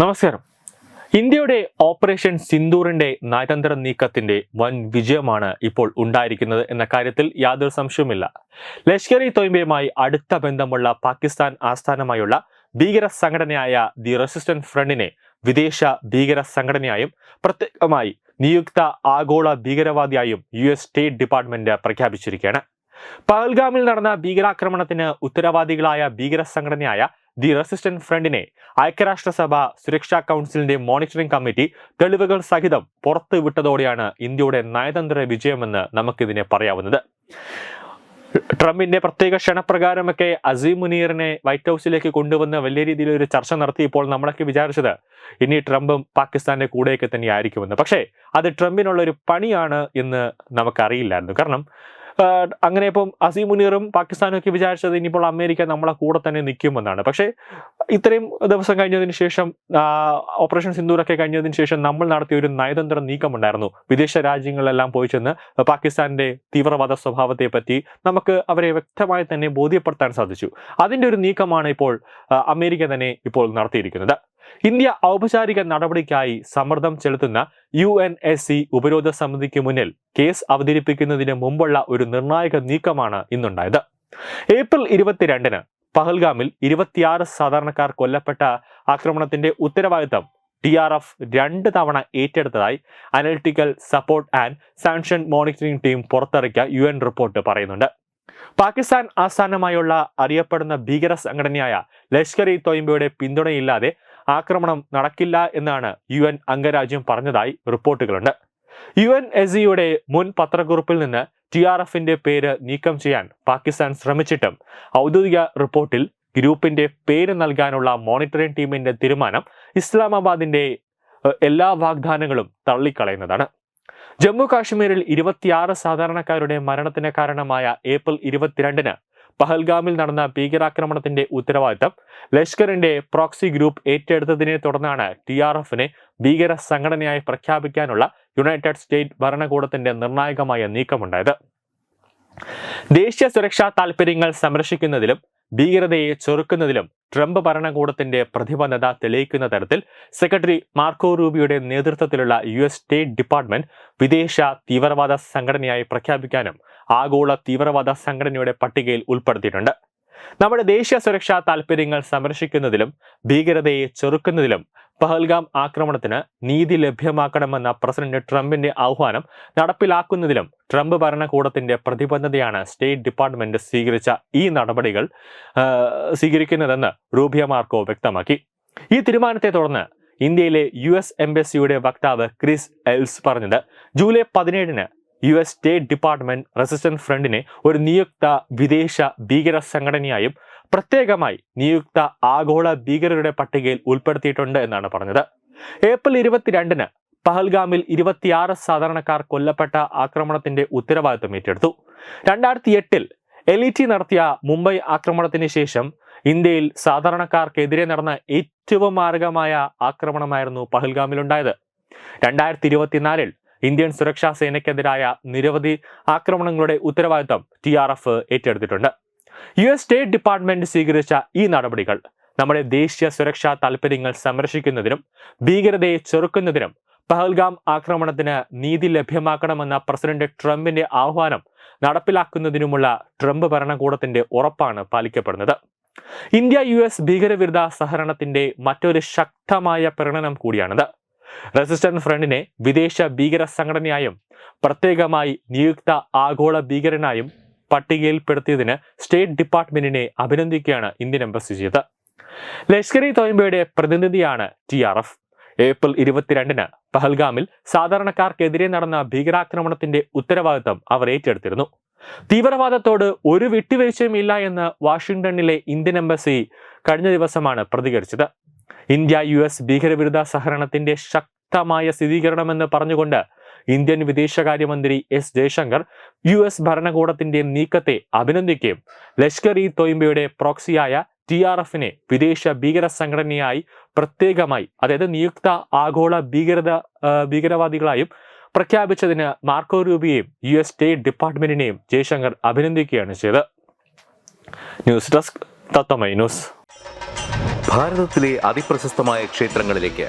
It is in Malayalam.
നമസ്കാരം. ഇന്ത്യയുടെ ഓപ്പറേഷൻ സിന്ദൂറിന്റെ നയതന്ത്ര നീക്കത്തിന്റെ വൻ വിജയമാണ് ഇപ്പോൾ ഉണ്ടായിരിക്കുന്നത് എന്ന കാര്യത്തിൽ യാതൊരു സംശയവുമില്ല. ലഷ്കർ ഇ തൊയ്മയുമായി അടുത്ത ബന്ധമുള്ള പാകിസ്ഥാൻ ആസ്ഥാനമായുള്ള ഭീകര സംഘടനയായ ദി റെസിസ്റ്റന്റ് ഫ്രണ്ടിനെ വിദേശ ഭീകര സംഘടനയായും പ്രത്യേകമായി നിയുക്ത ആഗോള ഭീകരവാദിയായും യു എസ് സ്റ്റേറ്റ് ഡിപ്പാർട്ട്മെന്റ് പ്രഖ്യാപിച്ചിരിക്കുകയാണ്. പഹൽഗാമിൽ നടന്ന ഭീകരാക്രമണത്തിന് ഉത്തരവാദികളായ ഭീകര സംഘടനയായ ദി റെസിസ്റ്റന്റ് ഫ്രണ്ടിനെ ഐക്യരാഷ്ട്രസഭ സുരക്ഷാ കൗൺസിലിന്റെ മോണിറ്ററിംഗ് കമ്മിറ്റി തെളിവുകൾ സഹിതം പുറത്തു വിട്ടതോടെയാണ് ഇന്ത്യയുടെ നയതന്ത്ര വിജയമെന്ന് നമുക്കിതിനെ പറയാവുന്നത്. ട്രംപിന്റെ പ്രത്യേക ക്ഷണപ്രകാരമൊക്കെ അസീം മുനീറിനെ വൈറ്റ് ഹൗസിലേക്ക് കൊണ്ടുവന്ന് വലിയ രീതിയിൽ ഒരു ചർച്ച നടത്തിയപ്പോൾ നമ്മളൊക്കെ വിചാരിച്ചത് ഇനി ട്രംപും പാകിസ്ഥാന്റെ കൂടെയൊക്കെ തന്നെ ആയിരിക്കുമെന്ന് പക്ഷേ അത് ട്രംപിനുള്ള ഒരു പണിയാണ് എന്ന് നമുക്കറിയില്ലായിരുന്നു. കാരണം അങ്ങനെ ഇപ്പം അസീം മുനീറും പാകിസ്ഥാനും ഒക്കെ വിചാരിച്ചത് ഇനിയിപ്പോൾ അമേരിക്ക നമ്മളെ കൂടെ തന്നെ നിൽക്കുമെന്നാണ്. പക്ഷേ ഇത്രയും ദിവസം കഴിഞ്ഞതിന് ശേഷം ഓപ്പറേഷൻ സിന്ദൂരൊക്കെ കഴിഞ്ഞതിന് ശേഷം നമ്മൾ നടത്തിയ ഒരു നയതന്ത്ര നീക്കമുണ്ടായിരുന്നു. വിദേശ രാജ്യങ്ങളിലെല്ലാം പോയി ചെന്ന് പാകിസ്ഥാന്റെ തീവ്രവാദ സ്വഭാവത്തെ പറ്റി നമുക്ക് അവരെ വ്യക്തമായി തന്നെ ബോധ്യപ്പെടുത്താൻ സാധിച്ചു. അതിന്റെ ഒരു നീക്കമാണ് ഇപ്പോൾ അമേരിക്ക തന്നെ ഇപ്പോൾ നടത്തിയിരിക്കുന്നത്. ഇന്ത്യ ഔപചാരിക നടപടിക്കായി സമ്മർദ്ദം ചെലുത്തുന്ന യു എൻ എസ് സി ഉപരോധ സമിതിക്ക് മുന്നിൽ കേസ് അവതരിപ്പിക്കുന്നതിന് മുമ്പുള്ള ഒരു നിർണായക നീക്കമാണ് ഇന്നുണ്ടായത്. ഏപ്രിൽ ഇരുപത്തിരണ്ടിന് പഹൽഗാമിൽ ഇരുപത്തിയാറ് സാധാരണക്കാർ കൊല്ലപ്പെട്ട ആക്രമണത്തിന്റെ ഉത്തരവാദിത്തം ടി ആർ എഫ് രണ്ട് തവണ ഏറ്റെടുത്തതായി analytical support and sanction monitoring team പുറത്തിറക്കിയ യു എൻ റിപ്പോർട്ട് പറയുന്നുണ്ട്. പാകിസ്ഥാൻ ആസ്ഥാനമായുള്ള അറിയപ്പെടുന്ന ഭീകര സംഘടനയായ ലഷ്കർ ഇ തൊയ്മ്പയുടെ പിന്തുണയില്ലാതെ ആക്രമണം നടക്കില്ല എന്നാണ് യു എൻ അംഗരാജ്യം പറഞ്ഞതായി റിപ്പോർട്ടുകളുണ്ട്. യു എൻ എസ് ഇയുടെ മുൻ പത്രക്കുറിപ്പിൽ നിന്ന് ടി ആർ എഫിന്റെ പേര് നീക്കം ചെയ്യാൻ പാകിസ്ഥാൻ ശ്രമിച്ചിട്ടും ഔദ്യോഗിക റിപ്പോർട്ടിൽ ഗ്രൂപ്പിന്റെ പേര് നൽകാനുള്ള മോണിറ്ററിംഗ് ടീമിന്റെ തീരുമാനം ഇസ്ലാമാബാദിന്റെ എല്ലാ വാഗ്ദാനങ്ങളും തള്ളിക്കളയുന്നതാണ്. ജമ്മു കാശ്മീരിൽ ഇരുപത്തിയാറ് സാധാരണക്കാരുടെ മരണത്തിന് കാരണമായ ഏപ്രിൽ ഇരുപത്തിരണ്ടിന് പഹൽഗാമിൽ നടന്ന ഭീകരാക്രമണത്തിന്റെ ഉത്തരവാദിത്തം. ലഷ്കറിന്റെ പ്രോക്സി ഗ്രൂപ്പ് ഏറ്റെടുത്തതിനെ തുടർന്നാണ് ടി ആർ എഫിനെ ഭീകര സംഘടനയായി പ്രഖ്യാപിക്കാനുള്ള യുണൈറ്റഡ് സ്റ്റേറ്റ് ഭരണകൂടത്തിന്റെ നിർണായകമായ നീക്കമുണ്ടായത്. ദേശീയ സുരക്ഷാ താൽപര്യങ്ങൾ സംരക്ഷിക്കുന്നതിലും ഭീകരതയെ ചെറുക്കുന്നതിലും ട്രംപ് ഭരണകൂടത്തിന്റെ പ്രതിബദ്ധത തെളിയിക്കുന്ന തരത്തിൽ സെക്രട്ടറി മാർക്കോ റൂബിയുടെ നേതൃത്വത്തിലുള്ള യു എസ് സ്റ്റേറ്റ് ഡിപ്പാർട്ട്മെന്റ് വിദേശ തീവ്രവാദ സംഘടനയായി പ്രഖ്യാപിക്കാനും ആഗോള തീവ്രവാദ സംഘടനയുടെ പട്ടികയിൽ ഉൾപ്പെടുത്തിയിട്ടുണ്ട്. നമ്മുടെ ദേശീയ സുരക്ഷാ താൽപര്യങ്ങൾ സംരക്ഷിക്കുന്നതിലും ഭീകരതയെ ചെറുക്കുന്നതിലും പഹൽഗാം ആക്രമണത്തിന് നീതി ലഭ്യമാക്കണമെന്ന പ്രസിഡന്റ് ട്രംപിന്റെ ആഹ്വാനം നടപ്പിലാക്കുന്നതിലും ട്രംപ് ഭരണകൂടത്തിന്റെ പ്രതിബദ്ധതയാണ് സ്റ്റേറ്റ് ഡിപ്പാർട്ട്മെന്റ് സ്വീകരിച്ച ഈ നടപടികൾ സ്വീകരിക്കുന്നതെന്ന് റൂബിയ മാർക്കോ വ്യക്തമാക്കി. ഈ തീരുമാനത്തെ തുടർന്ന് ഇന്ത്യയിലെ യു എസ് എംബസിയുടെ വക്താവ് ക്രിസ് എൽസ് പറഞ്ഞത് ജൂലൈ പതിനേഴിന് U S state department resistant ഫ്രണ്ടിനെ ഒരു നിയുക്ത വിദേശ ഭീകര സംഘടനയായും പ്രത്യേകമായി നിയുക്ത ആഗോള ഭീകരരുടെ പട്ടികയിൽ ഉൾപ്പെടുത്തിയിട്ടുണ്ട് എന്നാണ് പറഞ്ഞത്. ഏപ്രിൽ ഇരുപത്തിരണ്ടിന് പഹൽഗാമിൽ ഇരുപത്തിയാറ് സാധാരണക്കാർ കൊല്ലപ്പെട്ട ആക്രമണത്തിന്റെ ഉത്തരവാദിത്വം ഏറ്റെടുത്തു. രണ്ടായിരത്തി എട്ടിൽ എലിറ്റി നടത്തിയ മുംബൈ ആക്രമണത്തിന് ശേഷം ഇന്ത്യയിൽ സാധാരണക്കാർക്കെതിരെ നടന്ന ഏറ്റവും മാരകമായ ആക്രമണമായിരുന്നു പഹൽഗാമിൽ ഉണ്ടായത് രണ്ടായിരത്തി ഇരുപത്തിനാലിൽ ഇന്ത്യൻ സുരക്ഷാ സേനയ്ക്കെതിരായ നിരവധി ആക്രമണങ്ങളുടെ ഉത്തരവാദിത്തം ടി ഏറ്റെടുത്തിട്ടുണ്ട്. യു എസ് സ്റ്റേറ്റ് ഡിപ്പാർട്ട്മെന്റ് സ്വീകരിച്ച ഈ നടപടികൾ നമ്മുടെ ദേശീയ സുരക്ഷാ താൽപര്യങ്ങൾ സംരക്ഷിക്കുന്നതിനും ഭീകരതയെ ചെറുക്കുന്നതിനും പഹൽഗാം ആക്രമണത്തിന് നീതി ലഭ്യമാക്കണമെന്ന പ്രസിഡന്റ് ട്രംപിന്റെ ആഹ്വാനം നടപ്പിലാക്കുന്നതിനുമുള്ള ട്രംപ് ഭരണകൂടത്തിന്റെ ഉറപ്പാണ് പാലിക്കപ്പെടുന്നത്. ഇന്ത്യ യു എസ് ഭീകരവിരുദ്ധ സഹകരണത്തിന്റെ മറ്റൊരു ശക്തമായ പ്രകടനം കൂടിയാണിത്. റെസിസ്റ്റന്റ് ഫ്രണ്ടിനെ വിദേശ ഭീകര സംഘടനയായും പ്രത്യേകമായി നിയുക്ത ആഗോള ഭീകരനായും പട്ടികയിൽപ്പെടുത്തിയതിന് സ്റ്റേറ്റ് ഡിപ്പാർട്ട്മെന്റിനെ അഭിനന്ദിക്കുകയാണ് ഇന്ത്യൻ എംബസി ചെയ്തത് ലഷ്കർ ഇ തോയമ്പയുടെ പ്രതിനിധിയാണ് ടി ആർ എഫ്. ഏപ്രിൽ ഇരുപത്തിരണ്ടിന് പഹൽഗാമിൽ സാധാരണക്കാർക്കെതിരെ നടന്ന ഭീകരാക്രമണത്തിന്റെ ഉത്തരവാദിത്തം അവർ ഏറ്റെടുത്തിരുന്നു. തീവ്രവാദത്തോട് ഒരു വിട്ടുവീഴ്ചയും ഇല്ല എന്ന് വാഷിംഗ്ടണിലെ ഇന്ത്യൻ എംബസി കഴിഞ്ഞ ദിവസമാണ് പ്രതികരിച്ചത്. ഇന്ത്യ യു എസ് ഭീകരവിരുദ്ധ സഹകരണത്തിന്റെ ശക്തമായ സ്ഥിരീകരണമെന്ന് പറഞ്ഞുകൊണ്ട് ഇന്ത്യൻ വിദേശകാര്യമന്ത്രി എസ് ജയശങ്കർ യു എസ് ഭരണകൂടത്തിന്റെ നീക്കത്തെ അഭിനന്ദിക്കുകയും ലഷ്കർ ഇ തൊയ്മ്പയുടെ പ്രോക്സിയായ ടി ആർ എഫിനെ വിദേശ ഭീകര സംഘടനയായി പ്രത്യേകമായി അതായത് നിയുക്ത ആഗോള ഭീകരത ഭീകരവാദികളായും പ്രഖ്യാപിച്ചതിന് മാർക്കോ രൂബിയെയും യു എസ് സ്റ്റേറ്റ് ഡിപ്പാർട്ട്മെന്റിനെയും ജയശങ്കർ അഭിനന്ദിക്കുകയാണ് ചെയ്തത്. News desk തത്തമൈ news. ഭാരതത്തിലെ അതിപ്രശസ്തമായ ക്ഷേത്രങ്ങളിലേക്ക്